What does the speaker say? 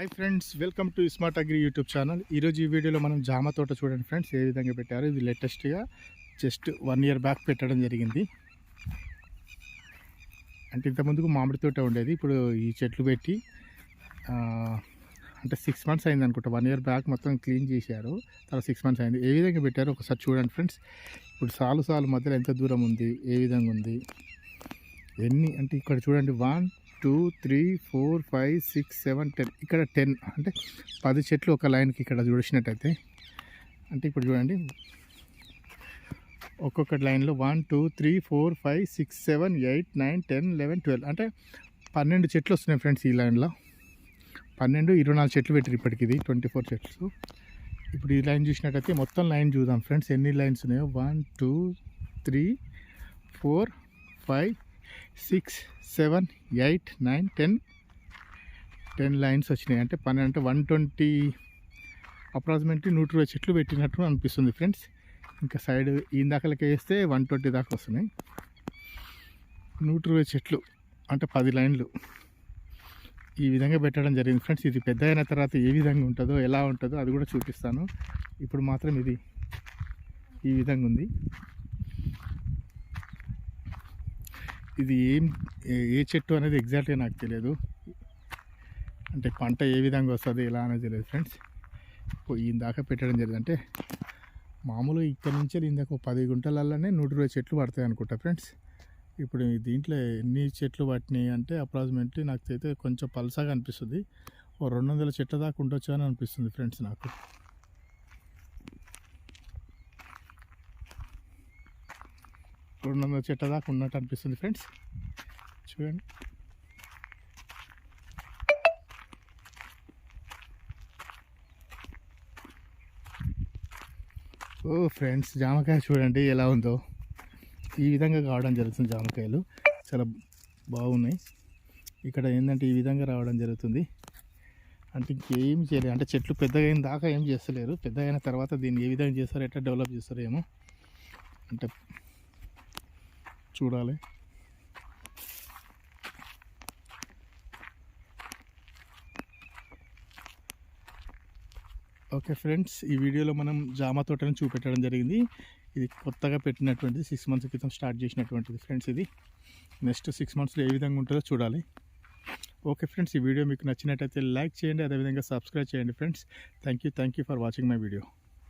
Hi friends welcome to smart agri YouTube channel ఈరోజు ఈ వీడియోలో మనం జామ తోట చూడండి ఫ్రెండ్స్ ఏ విధంగా పెట్టారు. ఇది లేటెస్ట్గా జస్ట్ వన్ ఇయర్ బ్యాక్ పెట్టడం జరిగింది. అంటే ఇంతకుముందుకు మామిడి తోట ఉండేది. ఇప్పుడు ఈ చెట్లు పెట్టి అంటే సిక్స్ మంత్స్ అయింది అనుకుంటా. వన్ ఇయర్ బ్యాక్ మొత్తం క్లీన్ చేశారు. తర్వాత సిక్స్ మంత్స్ అయింది. ఏ విధంగా పెట్టారు ఒకసారి చూడండి ఫ్రెండ్స్ ఇప్పుడు సాలు సాలు మధ్యలో ఎంత దూరం ఉంది ఏ విధంగా ఉంది ఎన్ని అంటే ఇక్కడ చూడండి one two three four five six seven ten. ఇక్కడ టెన్. అంటే పది చెట్లు ఒక లైన్కి ఇక్కడ చూసినట్టయితే. అంటే ఇప్పుడు చూడండి. ఒక్కొక్క లైన్లో one two three four five six seven eight nine ten eleven twelve. అంటే పన్నెండు చెట్లు వస్తున్నాయి ఫ్రెండ్స్ ఈ లైన్లో. పన్నెండు ఇరవై నాలుగు చెట్లు పెట్టారు ఇప్పటికి ఇది ట్వంటీ ఫోర్ చెట్లు ఇప్పుడు ఈ లైన్ చూసినట్టయితే మొత్తం లైన్ చూద్దాం ఫ్రెండ్స్. ఎన్ని లైన్స్ ఉన్నాయో? One two three four five six seven eight nine ten. Ten lines వచ్చినాయి. అంటే పన్నెండు అంటే వన్ ట్వంటీ అప్రాక్సిమేట్లీ నూట ఇరవై చెట్లు పెట్టినట్టు అనిపిస్తుంది ఫ్రెండ్స్. ఇంకా సైడ్ ఇందాకలకి వేస్తే వన్ ట్వంటీ దాకా వస్తున్నాయి. నూట ఇరవై చెట్లు అంటే పది లైన్లు. ఈ విధంగా పెట్టడం జరిగింది ఫ్రెండ్స్. ఇది పెద్ద అయిన తర్వాత ఏ విధంగా ఉంటుందో ఎలా ఉంటుందో అది కూడా చూపిస్తాను. ఇప్పుడు మాత్రం ఇది ఈ విధంగా ఉంది. ఇది ఏం ఏ- చెట్టు అనేది ఎగ్జాక్ట్గా నాకు తెలియదు. అంటే పంట ఏ విధంగా వస్తుంది ఎలా అనేది తెలియదు ఫ్రెండ్స్ ఈ దాకా పెట్టడం జరిగింది అంటే మామూలుగా ఇక్కడ నుంచి ఇందాక ఒక పది గుంటలలోనే నూట ఇరవై చెట్లు పడతాయి అనుకుంటా ఫ్రెండ్స్ ఇప్పుడు దీంట్లో ఎన్ని చెట్లు పట్టినాయి అంటే అప్రాక్సిమేట్లీ నాకు అయితే కొంచెం పల్సగా అనిపిస్తుంది. ఓ రెండు వందల చెట్ల దాకా ఉండొచ్చు అని అనిపిస్తుంది ఫ్రెండ్స్ నాకు. రెండు వందల చెట్ల దాకా ఉన్నట్టు అనిపిస్తుంది ఫ్రెండ్స్. చూడండి. ఓ ఫ్రెండ్స్ జామకాయ చూడండి ఎలా ఉందో. ఈ విధంగా కావడం జరుగుతుంది జామకాయలు. చాలా బాగున్నాయి. ఇక్కడ ఏంటంటే ఈ విధంగా రావడం జరుగుతుంది. అంటే ఇంకేం చేయలేదు అంటే చెట్లు పెద్దగా అయిన దాకా ఏం చేస్తలేరు. పెద్దగా అయిన తర్వాత దీన్ని ఏ విధంగా చేస్తారో ఎట్లా డెవలప్ చేస్తారో ఏమో. అంటే చూడాలి. ఓకే ఫ్రెండ్స్ ఈ వీడియోలో మనం జామ తోటని చూపెట్టడం జరిగింది. ఇది కొత్తగా పెట్టినటువంటిది సిక్స్ మంత్స్ క్రితం స్టార్ట్ చేసినటువంటిది ఫ్రెండ్స్ ఇది. నెక్స్ట్ సిక్స్ మంత్స్లో ఏ విధంగా ఉంటుందో చూడాలి. ఓకే ఫ్రెండ్స్ ఈ వీడియో మీకు నచ్చినట్టయితే లైక్ చేయండి అదేవిధంగా సబ్స్క్రైబ్ చేయండి friends. Thank you thank you for watching my video